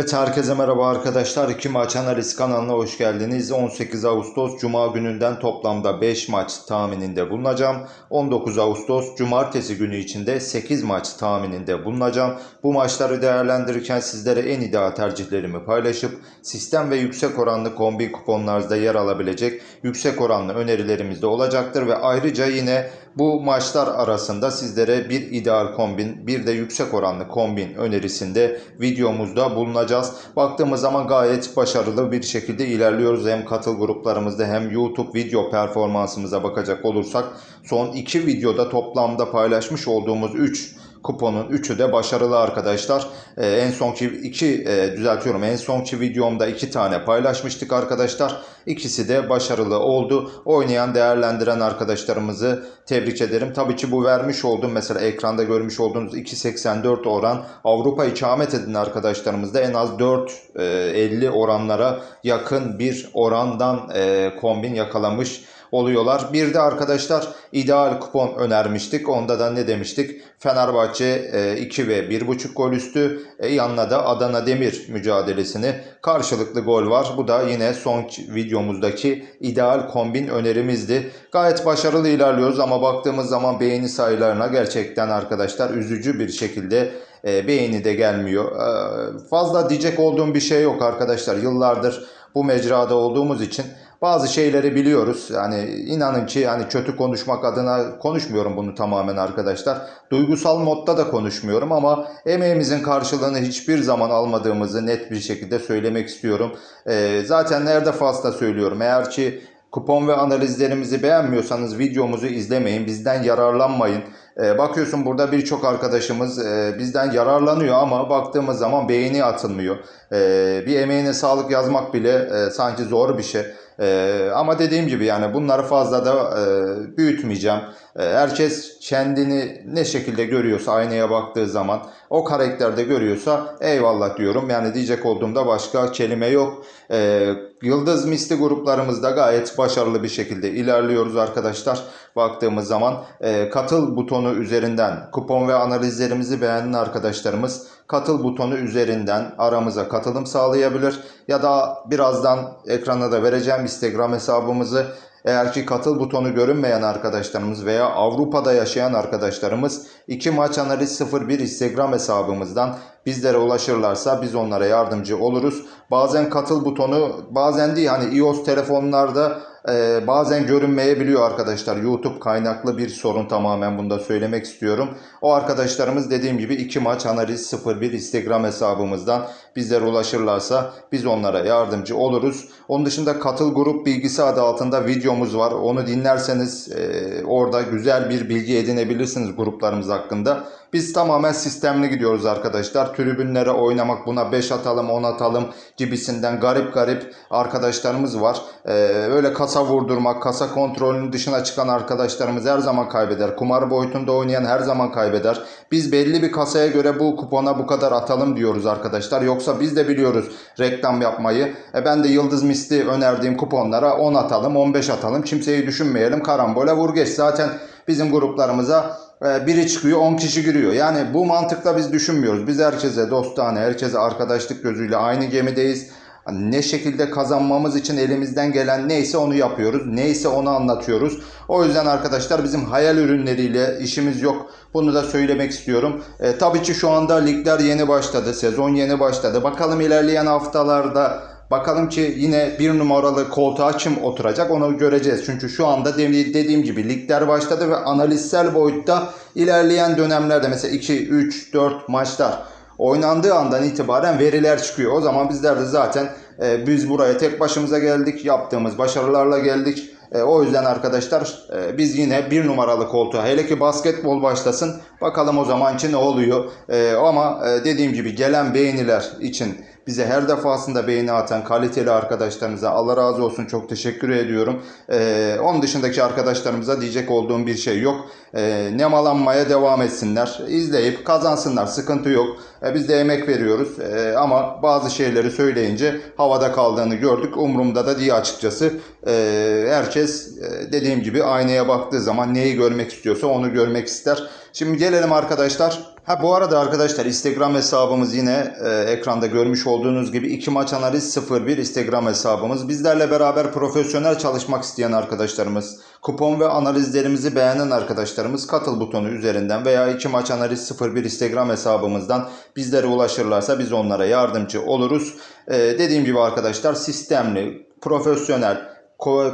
Evet herkese merhaba arkadaşlar. İki maç analiz kanalına hoş geldiniz. 18 Ağustos Cuma gününden toplamda 5 maç tahmininde bulunacağım. 19 Ağustos Cumartesi günü içinde 8 maç tahmininde bulunacağım. Bu maçları değerlendirirken sizlere en ideal tercihlerimi paylaşıp sistem ve yüksek oranlı kombi kuponlarda yer alabilecek yüksek oranlı önerilerimiz de olacaktır. Ve ayrıca yine bu maçlar arasında sizlere bir ideal kombin bir de yüksek oranlı kombin önerisinde videomuzda bulunacağız. Baktığımız zaman gayet başarılı bir şekilde ilerliyoruz. Hem katıl gruplarımızda hem YouTube video performansımıza bakacak olursak son iki videoda toplamda paylaşmış olduğumuz 3 kuponun 3'ü de başarılı arkadaşlar. Ee, en sonki iki e, düzeltiyorum. En sonki videomda iki tane paylaşmıştık arkadaşlar. İkisi de başarılı oldu. Oynayan, değerlendiren arkadaşlarımızı tebrik ederim. Tabii ki bu vermiş olduğum mesela ekranda görmüş olduğunuz 2.84 oran Avrupa ikamet edin arkadaşlarımız da en az 4.50 oranlara yakın bir orandan e, kombin yakalamış oluyorlar. Bir de arkadaşlar ideal kupon önermiştik. Onda da ne demiştik? Fenerbahçe e, 2 ve 1.5 gol üstü. E, yanına da Adana Demir mücadelesini karşılıklı gol var. Bu da yine son videomuzdaki ideal kombin önerimizdi. Gayet başarılı ilerliyoruz ama baktığımız zaman beğeni sayılarına gerçekten arkadaşlar üzücü bir şekilde e, beğeni de gelmiyor. E, fazla diyecek olduğum bir şey yok arkadaşlar. Yıllardır bu mecrada olduğumuz için bazı şeyleri biliyoruz. Yani inanın ki yani kötü konuşmak adına konuşmuyorum bunu tamamen arkadaşlar. Duygusal modda da konuşmuyorum ama emeğimizin karşılığını hiçbir zaman almadığımızı net bir şekilde söylemek istiyorum. Ee, zaten nerede fazla söylüyorum. Eğer ki kupon ve analizlerimizi beğenmiyorsanız videomuzu izlemeyin. Bizden yararlanmayın. Ee, bakıyorsun burada birçok arkadaşımız e, bizden yararlanıyor ama baktığımız zaman beğeni atılmıyor. Ee, bir emeğine sağlık yazmak bile e, sanki zor bir şey. Ee, ama dediğim gibi yani bunları fazla da e, büyütmeyeceğim. E, herkes kendini ne şekilde görüyorsa aynaya baktığı zaman o karakterde görüyorsa eyvallah diyorum. Yani diyecek olduğumda başka kelime yok. E, Yıldız misli gruplarımızda gayet başarılı bir şekilde ilerliyoruz arkadaşlar. Baktığımız zaman e, katıl butonu üzerinden kupon ve analizlerimizi beğenen arkadaşlarımız katıl butonu üzerinden aramıza katılım sağlayabilir. Ya da birazdan ekrana da vereceğim Instagram hesabımızı eğer ki katıl butonu görünmeyen arkadaşlarımız veya Avrupa'da yaşayan arkadaşlarımız 2 maç analiz 01 Instagram hesabımızdan bizlere ulaşırlarsa biz onlara yardımcı oluruz. Bazen katıl butonu bazen değil hani iOS telefonlarda e, bazen görünmeyebiliyor arkadaşlar. YouTube kaynaklı bir sorun tamamen bunda söylemek istiyorum. O arkadaşlarımız dediğim gibi 2 maç analiz 01 Instagram hesabımızdan bizlere ulaşırlarsa biz onlara yardımcı oluruz. Onun dışında katıl grup bilgisi adı altında videomuz var. Onu dinlerseniz e, orada güzel bir bilgi edinebilirsiniz gruplarımız hakkında. Biz tamamen sistemli gidiyoruz arkadaşlar. Tribünlere oynamak buna 5 atalım 10 atalım gibisinden garip garip arkadaşlarımız var. Ee, öyle kasa vurdurmak, kasa kontrolünün dışına çıkan arkadaşlarımız her zaman kaybeder. Kumar boyutunda oynayan her zaman kaybeder. Biz belli bir kasaya göre bu kupona bu kadar atalım diyoruz arkadaşlar. Yoksa biz de biliyoruz reklam yapmayı. E ben de Yıldız Misli önerdiğim kuponlara 10 atalım 15 atalım. Kimseyi düşünmeyelim. Karambole vur geç. Zaten bizim gruplarımıza e, biri çıkıyor 10 kişi giriyor. Yani bu mantıkla biz düşünmüyoruz. Biz herkese dostane, herkese arkadaşlık gözüyle aynı gemideyiz. Ne şekilde kazanmamız için elimizden gelen neyse onu yapıyoruz. Neyse onu anlatıyoruz. O yüzden arkadaşlar bizim hayal ürünleriyle işimiz yok. Bunu da söylemek istiyorum. E, tabii ki şu anda ligler yeni başladı. Sezon yeni başladı. Bakalım ilerleyen haftalarda Bakalım ki yine bir numaralı koltuğa kim oturacak onu göreceğiz. Çünkü şu anda dediğim gibi ligler başladı ve analizsel boyutta ilerleyen dönemlerde mesela 2, 3, 4 maçlar oynandığı andan itibaren veriler çıkıyor. O zaman bizler de zaten e, biz buraya tek başımıza geldik. Yaptığımız başarılarla geldik. E, o yüzden arkadaşlar e, biz yine bir numaralı koltuğa hele ki basketbol başlasın bakalım o zaman için ne oluyor. E, ama e, dediğim gibi gelen beğeniler için bize her defasında beğeni atan kaliteli arkadaşlarımıza Allah razı olsun çok teşekkür ediyorum. Ee, onun dışındaki arkadaşlarımıza diyecek olduğum bir şey yok. Ee, nemalanmaya devam etsinler. izleyip kazansınlar. Sıkıntı yok. Ee, biz de emek veriyoruz. Ee, ama bazı şeyleri söyleyince havada kaldığını gördük. Umurumda da diye açıkçası. Ee, herkes e, dediğim gibi aynaya baktığı zaman neyi görmek istiyorsa onu görmek ister. Şimdi gelelim arkadaşlar Ha bu arada arkadaşlar Instagram hesabımız yine e, ekranda görmüş olduğunuz gibi iki maç analiz 01 Instagram hesabımız. Bizlerle beraber profesyonel çalışmak isteyen arkadaşlarımız, kupon ve analizlerimizi beğenen arkadaşlarımız katıl butonu üzerinden veya iki maç analiz 01 Instagram hesabımızdan bizlere ulaşırlarsa biz onlara yardımcı oluruz. E, dediğim gibi arkadaşlar sistemli, profesyonel,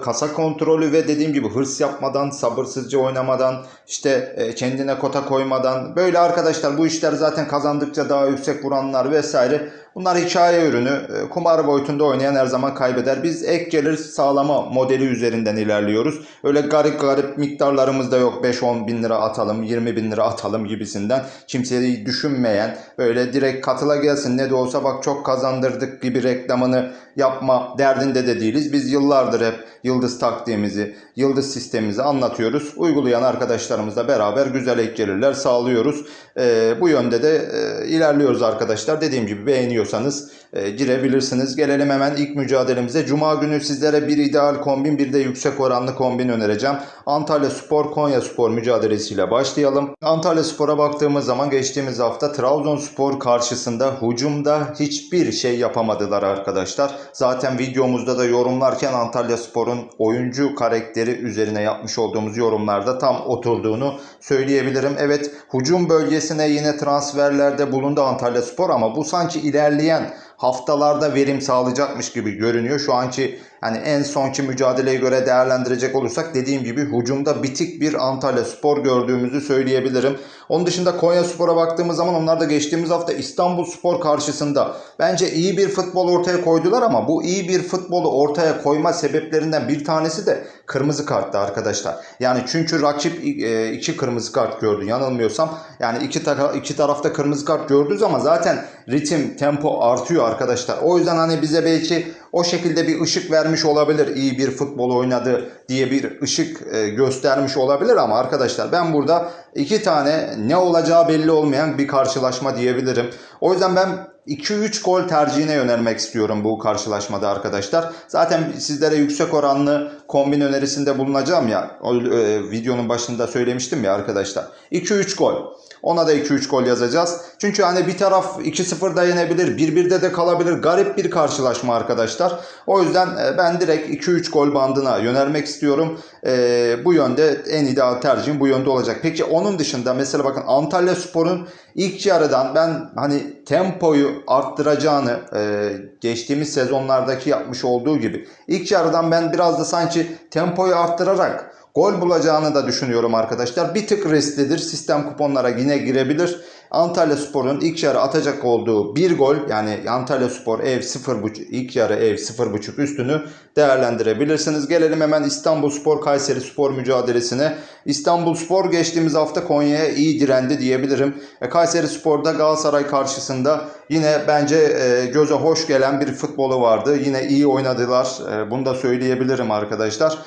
kasa kontrolü ve dediğim gibi hırs yapmadan, sabırsızca oynamadan, işte e, kendine kota koymadan böyle arkadaşlar bu işler zaten kazandıkça daha yüksek vuranlar vesaire bunlar hikaye ürünü. E, Kumar boyutunda oynayan her zaman kaybeder. Biz ek gelir sağlama modeli üzerinden ilerliyoruz. Öyle garip garip miktarlarımız da yok. 5-10 bin lira atalım, 20 bin lira atalım gibisinden. Kimseyi düşünmeyen, böyle direkt katıla gelsin ne de olsa bak çok kazandırdık gibi reklamını yapma derdinde de değiliz. Biz yıllardır hep yıldız taktiğimizi, yıldız sistemimizi anlatıyoruz. Uygulayan arkadaşlarımızla beraber güzel ek gelirler sağlıyoruz. Ee, bu yönde de e, ilerliyoruz arkadaşlar. Dediğim gibi beğeniyorsanız e, girebilirsiniz. Gelelim hemen ilk mücadelemize. Cuma günü sizlere bir ideal kombin bir de yüksek oranlı kombin önereceğim. Antalya Spor Konya Spor mücadelesiyle başlayalım. Antalya Spor'a baktığımız zaman geçtiğimiz hafta Trabzonspor karşısında hücumda hiçbir şey yapamadılar arkadaşlar. Zaten videomuzda da yorumlarken Antalya Spor'un oyuncu karakteri üzerine yapmış olduğumuz yorumlarda tam oturduğunu söyleyebilirim. Evet hücum bölgesine yine transferlerde bulundu Antalya Spor ama bu sanki ilerleyen haftalarda verim sağlayacakmış gibi görünüyor. Şu anki yani en sonki mücadeleye göre değerlendirecek olursak dediğim gibi hücumda bitik bir Antalya Spor gördüğümüzü söyleyebilirim. Onun dışında Konya Spor'a baktığımız zaman onlar da geçtiğimiz hafta İstanbul Spor karşısında bence iyi bir futbol ortaya koydular ama bu iyi bir futbolu ortaya koyma sebeplerinden bir tanesi de kırmızı karttı arkadaşlar. Yani çünkü rakip e, iki kırmızı kart gördü yanılmıyorsam. Yani iki, tara iki tarafta kırmızı kart gördüğü zaman zaten ritim, tempo artıyor arkadaşlar. O yüzden hani bize belki o şekilde bir ışık vermiş olabilir. iyi bir futbol oynadı diye bir ışık e, göstermiş olabilir ama arkadaşlar ben burada iki tane ne olacağı belli olmayan bir karşılaşma diyebilirim. O yüzden ben 2-3 gol tercihine yönelmek istiyorum bu karşılaşmada arkadaşlar. Zaten sizlere yüksek oranlı kombin önerisinde bulunacağım ya. O e, videonun başında söylemiştim ya arkadaşlar. 2-3 gol. Ona da 2-3 gol yazacağız. Çünkü hani bir taraf 2-0 da yenebilir. 1-1'de de kalabilir. Garip bir karşılaşma arkadaşlar. O yüzden e, ben direkt 2-3 gol bandına yönelmek istiyorum. E, bu yönde en ideal tercihim bu yönde olacak. Peki onun dışında mesela bakın Antalya Spor'un ilk yarıdan ben hani tempoyu arttıracağını e, geçtiğimiz sezonlardaki yapmış olduğu gibi ilk yarıdan ben biraz da sanki tempoyu arttırarak gol bulacağını da düşünüyorum arkadaşlar. Bir tık risklidir. Sistem kuponlara yine girebilir. Antalya Spor'un ilk yarı atacak olduğu bir gol yani Antalya Spor ev 0.5 ilk yarı ev 0.5 üstünü değerlendirebilirsiniz. Gelelim hemen İstanbul Spor Kayseri Spor mücadelesine. İstanbul Spor geçtiğimiz hafta Konya'ya iyi direndi diyebilirim. E, Kayseri Spor'da Galatasaray karşısında yine bence e, göze hoş gelen bir futbolu vardı. Yine iyi oynadılar. E, bunu da söyleyebilirim arkadaşlar.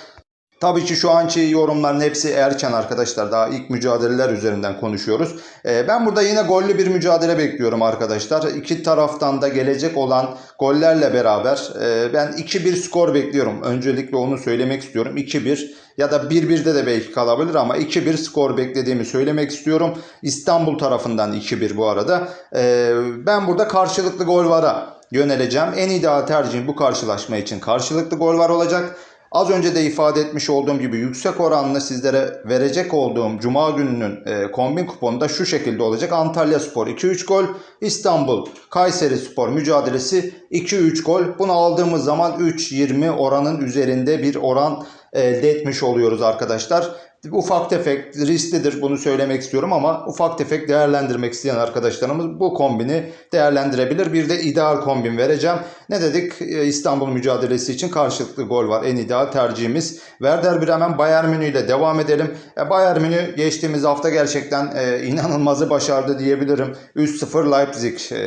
Tabii ki şu anki yorumların hepsi erken arkadaşlar. Daha ilk mücadeleler üzerinden konuşuyoruz. Ee, ben burada yine gollü bir mücadele bekliyorum arkadaşlar. İki taraftan da gelecek olan gollerle beraber e, ben 2-1 skor bekliyorum. Öncelikle onu söylemek istiyorum. 2-1 ya da 1-1'de de belki kalabilir ama 2-1 skor beklediğimi söylemek istiyorum. İstanbul tarafından 2-1 bu arada. Ee, ben burada karşılıklı gol vara yöneleceğim. En ideal tercihim bu karşılaşma için karşılıklı gol var olacak. Az önce de ifade etmiş olduğum gibi yüksek oranlı sizlere verecek olduğum Cuma gününün e, kombin kuponu da şu şekilde olacak. Antalya Spor 2-3 gol, İstanbul Kayseri Spor mücadelesi 2-3 gol. Bunu aldığımız zaman 3-20 oranın üzerinde bir oran elde etmiş oluyoruz arkadaşlar. Ufak tefek risklidir bunu söylemek istiyorum ama ufak tefek değerlendirmek isteyen arkadaşlarımız bu kombini değerlendirebilir. Bir de ideal kombin vereceğim. Ne dedik? Ee, İstanbul mücadelesi için karşılıklı gol var. En ideal tercihimiz. Werder Bremen Bayern Münih ile devam edelim. E, Bayern Münih geçtiğimiz hafta gerçekten e, inanılmazı başardı diyebilirim. 3-0 Leipzig e,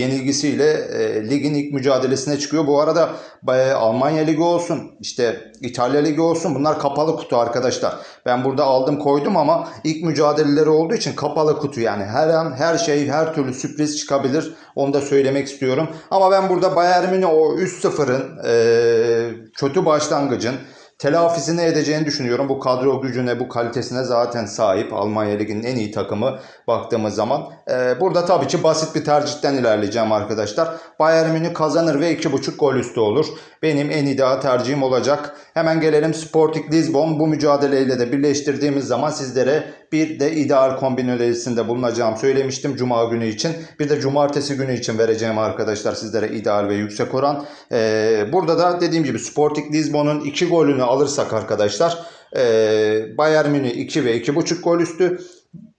yenilgisiyle e, ligin ilk mücadelesine çıkıyor. Bu arada e, Almanya Ligi olsun, işte İtalya Ligi olsun bunlar kapalı kutu arkadaşlar. Ben burada aldım koydum ama ilk mücadeleleri olduğu için kapalı kutu yani her an her şey her türlü sürpriz çıkabilir. Onu da söylemek istiyorum. Ama ben burada Bayern Münih o 3-0'ın e, kötü başlangıcın telafisini edeceğini düşünüyorum. Bu kadro gücüne, bu kalitesine zaten sahip. Almanya Ligi'nin en iyi takımı baktığımız zaman. Ee, burada tabii ki basit bir tercihten ilerleyeceğim arkadaşlar. Bayern Münih kazanır ve 2.5 gol üstü olur. Benim en ideal tercihim olacak. Hemen gelelim Sporting Lisbon. Bu mücadeleyle de birleştirdiğimiz zaman sizlere bir de ideal kombin önerisinde bulunacağım söylemiştim Cuma günü için. Bir de Cumartesi günü için vereceğim arkadaşlar sizlere ideal ve yüksek oran. Ee, burada da dediğim gibi Sporting Lisbon'un 2 golünü alırsak arkadaşlar ee, Bayern Münih 2 ve 2.5 gol üstü.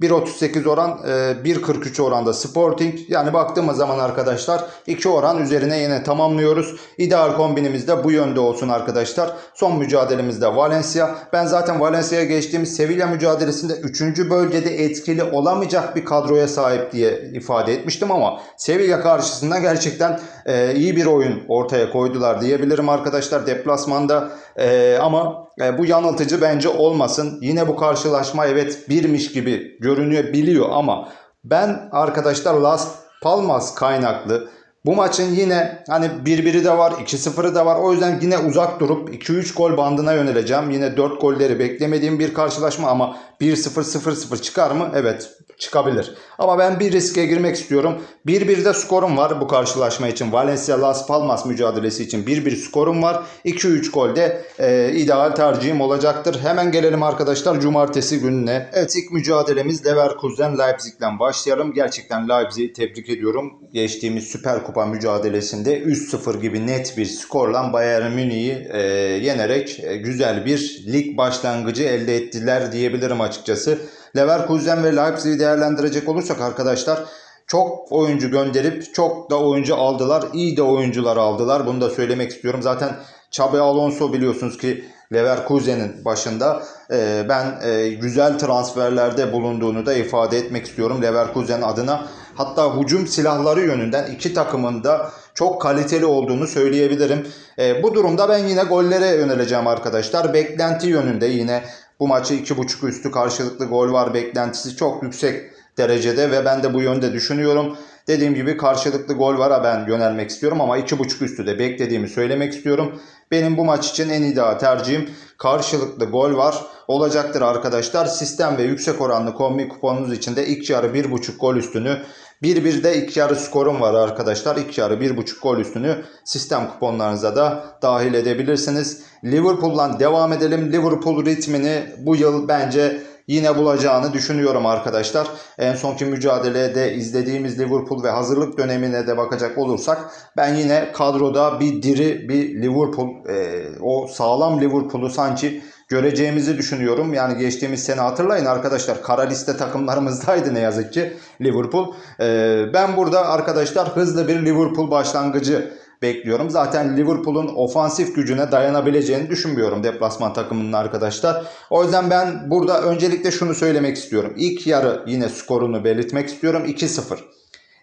1.38 oran, e, 1.43 oranda Sporting. Yani baktığımız zaman arkadaşlar 2 oran üzerine yine tamamlıyoruz. İdeal kombinimiz de bu yönde olsun arkadaşlar. Son mücadelemizde Valencia. Ben zaten Valencia'ya geçtiğimiz Sevilla mücadelesinde 3. bölgede etkili olamayacak bir kadroya sahip diye ifade etmiştim ama Sevilla karşısında gerçekten e, iyi bir oyun ortaya koydular diyebilirim arkadaşlar deplasmanda. E, ama e, bu yanıltıcı bence olmasın. Yine bu karşılaşma evet birmiş gibi görünüyor biliyor ama ben arkadaşlar Las Palmas kaynaklı bu maçın yine hani 1-1'i de var, 2-0'ı da var. O yüzden yine uzak durup 2-3 gol bandına yöneleceğim. Yine 4 golleri beklemediğim bir karşılaşma ama 1-0-0-0 çıkar mı? Evet çıkabilir. Ama ben bir riske girmek istiyorum. 1-1'de skorum var bu karşılaşma için. Valencia Las Palmas mücadelesi için 1-1 skorum var. 2-3 golde e, ideal tercihim olacaktır. Hemen gelelim arkadaşlar cumartesi gününe. Evet ilk mücadelemiz Leverkusen Leipzig'den başlayalım. Gerçekten Leipzig'i tebrik ediyorum. Geçtiğimiz Süper Kupa mücadelesinde 3-0 gibi net bir skorla Bayern Münih'i e, yenerek e, güzel bir lig başlangıcı elde ettiler diyebilirim açıkçası. Leverkusen ve Leipzig'i değerlendirecek olursak arkadaşlar çok oyuncu gönderip çok da oyuncu aldılar. İyi de oyuncular aldılar. Bunu da söylemek istiyorum. Zaten Xabi Alonso biliyorsunuz ki Leverkusen'in başında e, ben e, güzel transferlerde bulunduğunu da ifade etmek istiyorum Leverkusen adına. Hatta hücum silahları yönünden iki takımın da çok kaliteli olduğunu söyleyebilirim. E, bu durumda ben yine gollere yöneleceğim arkadaşlar. Beklenti yönünde yine bu maçı 2.5 üstü karşılıklı gol var beklentisi çok yüksek derecede ve ben de bu yönde düşünüyorum. Dediğim gibi karşılıklı gol vara ben yönelmek istiyorum ama 2.5 üstü de beklediğimi söylemek istiyorum. Benim bu maç için en ideal tercihim karşılıklı gol var olacaktır arkadaşlar. Sistem ve yüksek oranlı kombi kuponunuz için de ilk yarı 1.5 gol üstünü 1-1'de ilk yarı skorum var arkadaşlar. İlk yarı 1.5 gol üstünü sistem kuponlarınıza da dahil edebilirsiniz. Liverpool'dan devam edelim. Liverpool ritmini bu yıl bence yine bulacağını düşünüyorum arkadaşlar. En sonki mücadelede izlediğimiz Liverpool ve hazırlık dönemine de bakacak olursak ben yine kadroda bir diri bir Liverpool e, o sağlam Liverpool'u sanki göreceğimizi düşünüyorum. Yani geçtiğimiz sene hatırlayın arkadaşlar kara liste takımlarımızdaydı ne yazık ki Liverpool. Ee, ben burada arkadaşlar hızlı bir Liverpool başlangıcı bekliyorum. Zaten Liverpool'un ofansif gücüne dayanabileceğini düşünmüyorum deplasman takımının arkadaşlar. O yüzden ben burada öncelikle şunu söylemek istiyorum. İlk yarı yine skorunu belirtmek istiyorum. 2-0.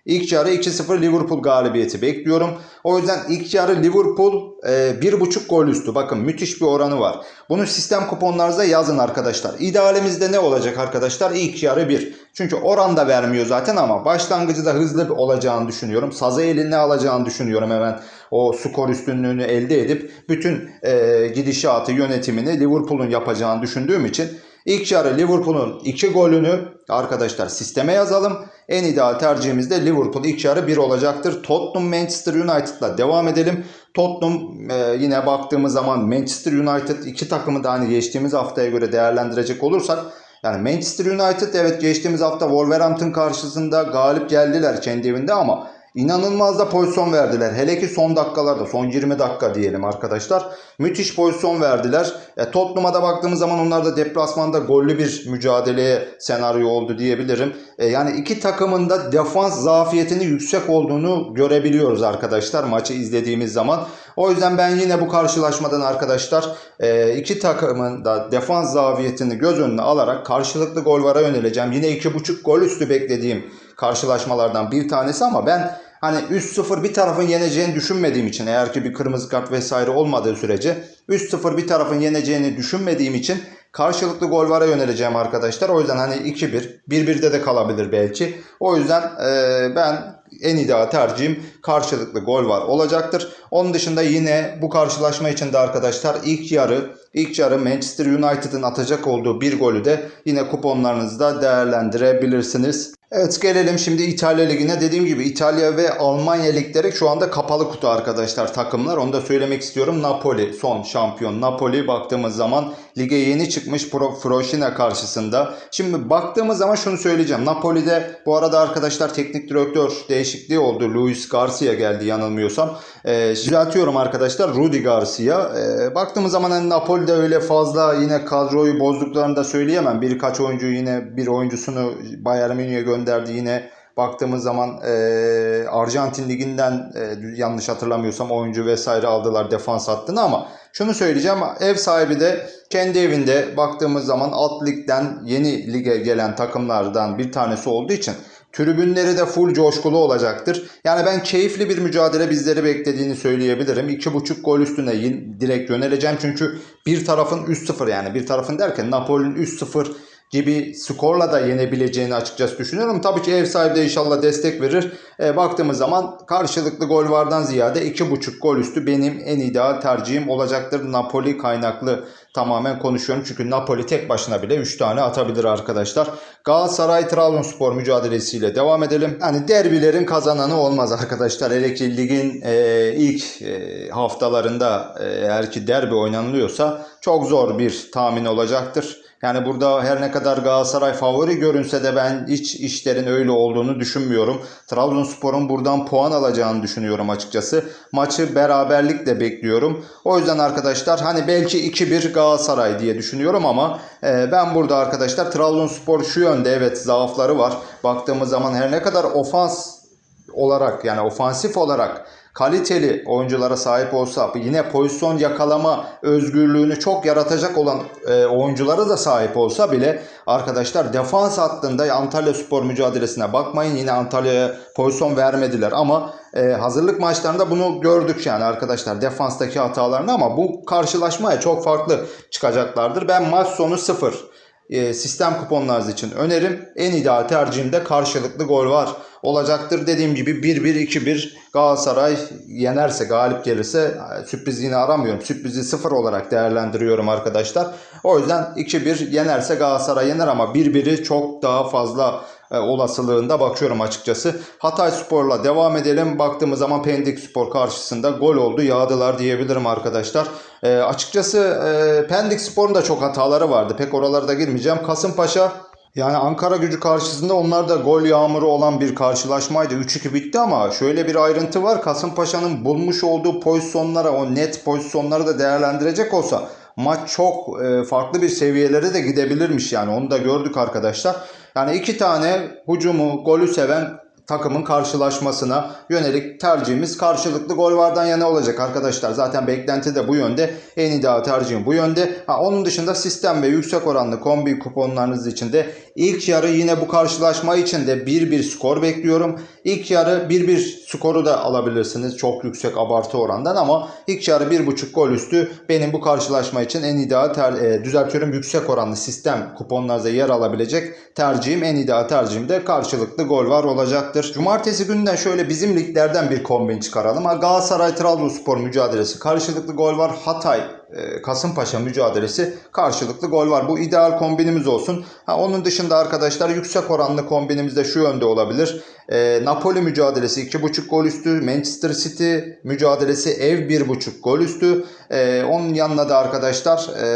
İlk yarı 2-0 Liverpool galibiyeti bekliyorum. O yüzden ilk yarı Liverpool e, 1.5 gol üstü. Bakın müthiş bir oranı var. Bunu sistem kuponlarınıza yazın arkadaşlar. İdealimizde ne olacak arkadaşlar? İlk yarı 1. Çünkü oran da vermiyor zaten ama başlangıcı da hızlı olacağını düşünüyorum. Sazı eline alacağını düşünüyorum hemen. O skor üstünlüğünü elde edip bütün e, gidişatı yönetimini Liverpool'un yapacağını düşündüğüm için İlk yarı Liverpool'un 2 golünü arkadaşlar sisteme yazalım. En ideal tercihimiz de Liverpool ilk yarı 1 olacaktır. Tottenham Manchester United'la devam edelim. Tottenham e, yine baktığımız zaman Manchester United iki takımı da hani geçtiğimiz haftaya göre değerlendirecek olursak yani Manchester United evet geçtiğimiz hafta Wolverhampton karşısında galip geldiler kendi evinde ama İnanılmaz da pozisyon verdiler. Hele ki son dakikalarda, son 20 dakika diyelim arkadaşlar. Müthiş pozisyon verdiler. E, Tottenham'a da baktığımız zaman onlar da deplasmanda gollü bir mücadeleye senaryo oldu diyebilirim. E, yani iki takımın da defans zafiyetinin yüksek olduğunu görebiliyoruz arkadaşlar maçı izlediğimiz zaman. O yüzden ben yine bu karşılaşmadan arkadaşlar e, iki takımın da defans zafiyetini göz önüne alarak karşılıklı gol vara yöneleceğim. Yine 2.5 gol üstü beklediğim karşılaşmalardan bir tanesi ama ben hani 3-0 bir tarafın yeneceğini düşünmediğim için eğer ki bir kırmızı kart vesaire olmadığı sürece 3-0 bir tarafın yeneceğini düşünmediğim için karşılıklı gol vara yöneleceğim arkadaşlar. O yüzden hani 2-1, 1-1'de de kalabilir belki. O yüzden e, ben en ideal tercihim karşılıklı gol var olacaktır. Onun dışında yine bu karşılaşma için de arkadaşlar ilk yarı ilk yarı Manchester United'ın atacak olduğu bir golü de yine kuponlarınızda değerlendirebilirsiniz. Evet gelelim şimdi İtalya Ligi'ne. Dediğim gibi İtalya ve Almanya ligleri şu anda kapalı kutu arkadaşlar takımlar. Onu da söylemek istiyorum. Napoli son şampiyon. Napoli baktığımız zaman lige yeni çıkmış Pro Frosinone karşısında. Şimdi baktığımız zaman şunu söyleyeceğim. Napoli'de bu arada arkadaşlar teknik direktör değişikliği oldu. Luis Garcia geldi yanılmıyorsam. E, düzeltiyorum arkadaşlar. Rudi Garcia. E, baktığımız zaman hani Napoli'de öyle fazla yine kadroyu bozduklarını da söyleyemem. Birkaç oyuncu yine bir oyuncusunu Bayern Münih'e gönderdi. Yine baktığımız zaman e, Arjantin liginden e, yanlış hatırlamıyorsam oyuncu vesaire aldılar defans hattını ama şunu söyleyeceğim ev sahibi de kendi evinde baktığımız zaman alt ligden yeni lige gelen takımlardan bir tanesi olduğu için Tribünleri de full coşkulu olacaktır. Yani ben keyifli bir mücadele bizleri beklediğini söyleyebilirim. 2.5 gol üstüne direkt yöneleceğim. Çünkü bir tarafın 3-0 yani bir tarafın derken Napoli'nin 3-0 gibi skorla da yenebileceğini açıkçası düşünüyorum. Tabii ki ev sahibi de inşallah destek verir. E, baktığımız zaman karşılıklı gol vardan ziyade 2.5 gol üstü benim en ideal tercihim olacaktır. Napoli kaynaklı tamamen konuşuyorum. Çünkü Napoli tek başına bile 3 tane atabilir arkadaşlar. Galatasaray Trabzonspor mücadelesiyle devam edelim. Yani derbilerin kazananı olmaz arkadaşlar. Hele ki ligin e, ilk e, haftalarında e, eğer ki derbi oynanılıyorsa çok zor bir tahmin olacaktır. Yani burada her ne kadar Galatasaray favori görünse de ben hiç işlerin öyle olduğunu düşünmüyorum. Trabzonspor'un buradan puan alacağını düşünüyorum açıkçası. Maçı beraberlikle bekliyorum. O yüzden arkadaşlar hani belki 2-1 Galatasaray diye düşünüyorum ama e, ben burada arkadaşlar Trabzonspor şu yönde evet zaafları var. Baktığımız zaman her ne kadar ofans olarak yani ofansif olarak kaliteli oyunculara sahip olsa yine pozisyon yakalama özgürlüğünü çok yaratacak olan e, oyunculara da sahip olsa bile arkadaşlar defans hattında Antalya Spor mücadelesine bakmayın yine Antalya'ya pozisyon vermediler ama e, hazırlık maçlarında bunu gördük yani arkadaşlar defanstaki hatalarını ama bu karşılaşmaya çok farklı çıkacaklardır. Ben maç sonu 0 e, sistem kuponlarınız için önerim. En ideal tercihimde karşılıklı gol var olacaktır. Dediğim gibi 1-1-2-1 Galatasaray yenerse galip gelirse e, sürpriz yine aramıyorum. Sürprizi 0 olarak değerlendiriyorum arkadaşlar. O yüzden 2-1 yenerse Galatasaray yener ama 1-1'i çok daha fazla e, olasılığında bakıyorum açıkçası. Hatay Spor'la devam edelim. Baktığımız zaman Pendik Spor karşısında gol oldu. Yağdılar diyebilirim arkadaşlar. E, açıkçası e, Pendik Spor'un da çok hataları vardı. Pek oralarda girmeyeceğim. Kasımpaşa yani Ankara gücü karşısında onlar da gol yağmuru olan bir karşılaşmaydı. 3-2 bitti ama şöyle bir ayrıntı var. Kasımpaşa'nın bulmuş olduğu pozisyonlara, o net pozisyonları da değerlendirecek olsa maç çok e, farklı bir seviyelere de gidebilirmiş yani. Onu da gördük arkadaşlar. Yani iki tane hucumu, golü seven takımın karşılaşmasına yönelik tercihimiz karşılıklı gol vardan yana olacak arkadaşlar. Zaten beklenti de bu yönde. En ideal tercihim bu yönde. Ha, onun dışında sistem ve yüksek oranlı kombi kuponlarınız için de ilk yarı yine bu karşılaşma için de 1-1 skor bekliyorum. İlk yarı 1-1 skoru da alabilirsiniz. Çok yüksek abartı orandan ama ilk yarı 1.5 gol üstü benim bu karşılaşma için en ideal ter, e, düzeltiyorum yüksek oranlı sistem kuponlarınızda yer alabilecek tercihim en ideal tercihim de karşılıklı gol var olacaktır olacaktır. Cumartesi gününden şöyle bizim liglerden bir kombin çıkaralım. Galatasaray Trabzonspor mücadelesi karşılıklı gol var. Hatay Kasımpaşa mücadelesi karşılıklı gol var. Bu ideal kombinimiz olsun. Ha, onun dışında arkadaşlar yüksek oranlı kombinimiz de şu yönde olabilir. E, Napoli mücadelesi 2.5 gol üstü. Manchester City mücadelesi ev 1.5 gol üstü. E, onun yanına da arkadaşlar e,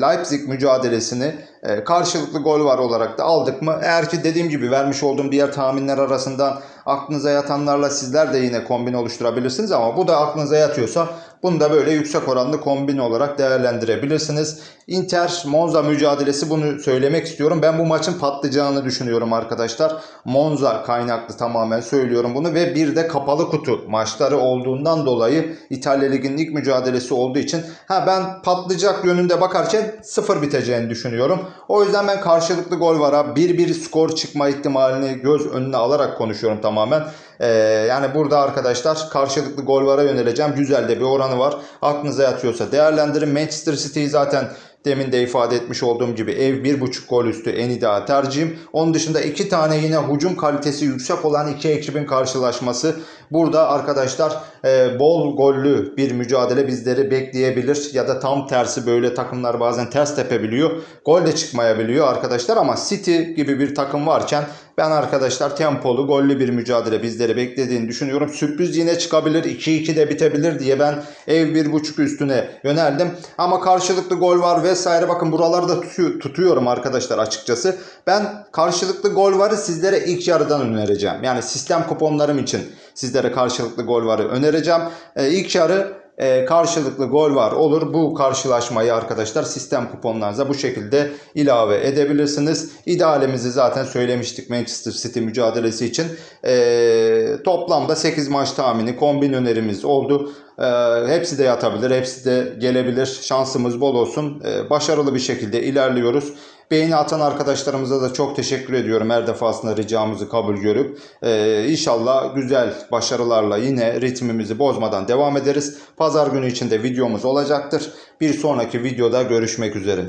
Leipzig mücadelesini e, karşılıklı gol var olarak da aldık mı? Eğer ki dediğim gibi vermiş olduğum diğer tahminler arasından aklınıza yatanlarla sizler de yine kombin oluşturabilirsiniz ama bu da aklınıza yatıyorsa bunu da böyle yüksek oranlı kombin olarak değerlendirebilirsiniz. Inter Monza mücadelesi bunu söylemek istiyorum. Ben bu maçın patlayacağını düşünüyorum arkadaşlar. Monza kaynaklı tamamen söylüyorum bunu ve bir de kapalı kutu maçları olduğundan dolayı İtalya Ligi'nin ilk mücadelesi olduğu için ha ben patlayacak yönünde bakarken sıfır biteceğini düşünüyorum. O yüzden ben karşılıklı gol vara 1-1 skor çıkma ihtimalini göz önüne alarak konuşuyorum tamamen. Ee, yani burada arkadaşlar karşılıklı gol vara yöneleceğim. Güzel de bir oranı var. Aklınıza yatıyorsa değerlendirin. Manchester City'yi zaten Demin de ifade etmiş olduğum gibi ev 1.5 gol üstü en ideal tercihim. Onun dışında iki tane yine hücum kalitesi yüksek olan iki ekibin karşılaşması. Burada arkadaşlar e, bol gollü bir mücadele bizleri bekleyebilir. Ya da tam tersi böyle takımlar bazen ters tepebiliyor. Gol de çıkmayabiliyor arkadaşlar ama City gibi bir takım varken ben arkadaşlar tempolu gollü bir mücadele bizleri beklediğini düşünüyorum. Sürpriz yine çıkabilir 2-2 de bitebilir diye ben ev 1.5 üstüne yöneldim. Ama karşılıklı gol var vesaire bakın buralarda tutuyor- tutuyorum arkadaşlar açıkçası. Ben karşılıklı gol varı sizlere ilk yarıdan önereceğim. Yani sistem kuponlarım için sizlere karşılıklı gol varı önereceğim. Ee, ilk yarı e, karşılıklı gol var olur. Bu karşılaşmayı arkadaşlar sistem kuponlarınıza bu şekilde ilave edebilirsiniz. İdealimizi zaten söylemiştik Manchester City mücadelesi için. E, toplamda 8 maç tahmini kombin önerimiz oldu. E, hepsi de yatabilir, hepsi de gelebilir. Şansımız bol olsun. E, başarılı bir şekilde ilerliyoruz. Beğeni atan arkadaşlarımıza da çok teşekkür ediyorum. Her defasında ricamızı kabul görüp e, inşallah güzel başarılarla yine ritmimizi bozmadan devam ederiz. Pazar günü içinde videomuz olacaktır. Bir sonraki videoda görüşmek üzere.